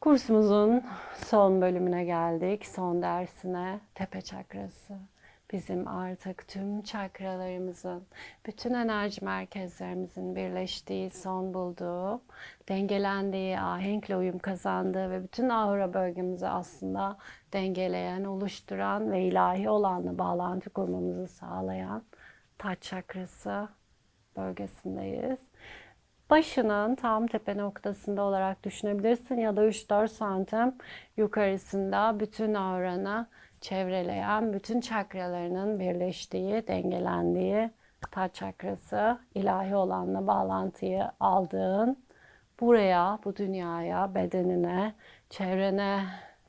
Kursumuzun son bölümüne geldik. Son dersine tepe çakrası. Bizim artık tüm çakralarımızın, bütün enerji merkezlerimizin birleştiği, son bulduğu, dengelendiği, ahenkle uyum kazandığı ve bütün aura bölgemizi aslında dengeleyen, oluşturan ve ilahi olanla bağlantı kurmamızı sağlayan taç çakrası bölgesindeyiz. Başının tam tepe noktasında olarak düşünebilirsin ya da 3-4 santim yukarısında bütün auranı çevreleyen, bütün çakralarının birleştiği, dengelendiği taç çakrası, ilahi olanla bağlantıyı aldığın, buraya, bu dünyaya, bedenine, çevrene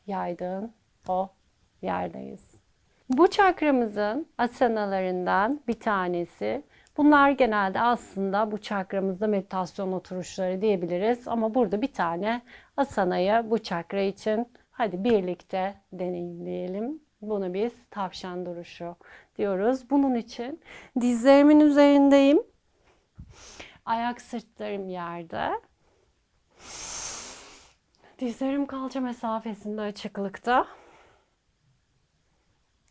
yaydığın o yerdeyiz. Bu çakramızın asanalarından bir tanesi. Bunlar genelde aslında bu çakramızda meditasyon oturuşları diyebiliriz. Ama burada bir tane asanayı bu çakra için hadi birlikte deneyimleyelim. Bunu biz tavşan duruşu diyoruz. Bunun için dizlerimin üzerindeyim. Ayak sırtlarım yerde. Dizlerim kalça mesafesinde açıklıkta.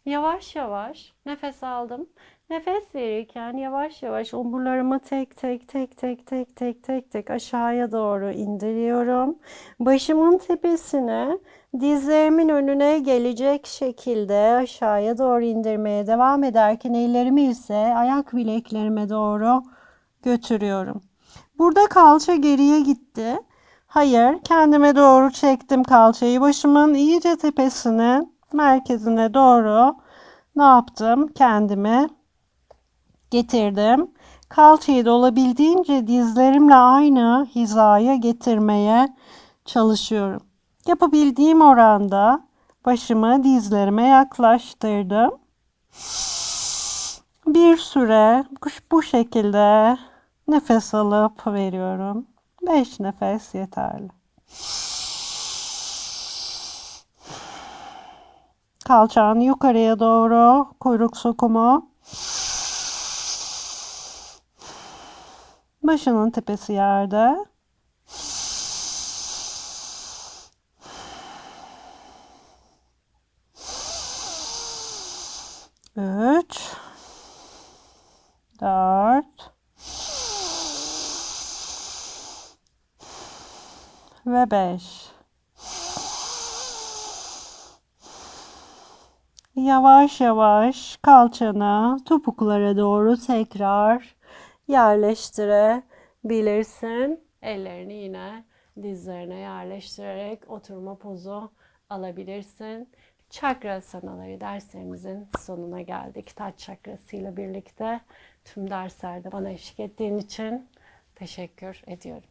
Yavaş yavaş nefes aldım. Nefes verirken yavaş yavaş omurlarımı tek tek tek tek tek tek tek tek aşağıya doğru indiriyorum. Başımın tepesine dizlerimin önüne gelecek şekilde aşağıya doğru indirmeye devam ederken ellerimi ise ayak bileklerime doğru götürüyorum. Burada kalça geriye gitti. Hayır, kendime doğru çektim kalçayı. Başımın iyice tepesine, merkezine doğru ne yaptım? Kendimi getirdim. Kalçayı da olabildiğince dizlerimle aynı hizaya getirmeye çalışıyorum. Yapabildiğim oranda başımı dizlerime yaklaştırdım. Bir süre bu şekilde nefes alıp veriyorum. 5 nefes yeterli. Kalçanı yukarıya doğru kuyruk sokumu. Başının tepesi yerde. Üç. Dört. Ve beş. Yavaş yavaş kalçanı topuklara doğru tekrar yerleştirebilirsin. Ellerini yine dizlerine yerleştirerek oturma pozu alabilirsin. Çakra sanaları derslerimizin sonuna geldik. Taç çakrasıyla birlikte tüm derslerde bana eşlik ettiğin için teşekkür ediyorum.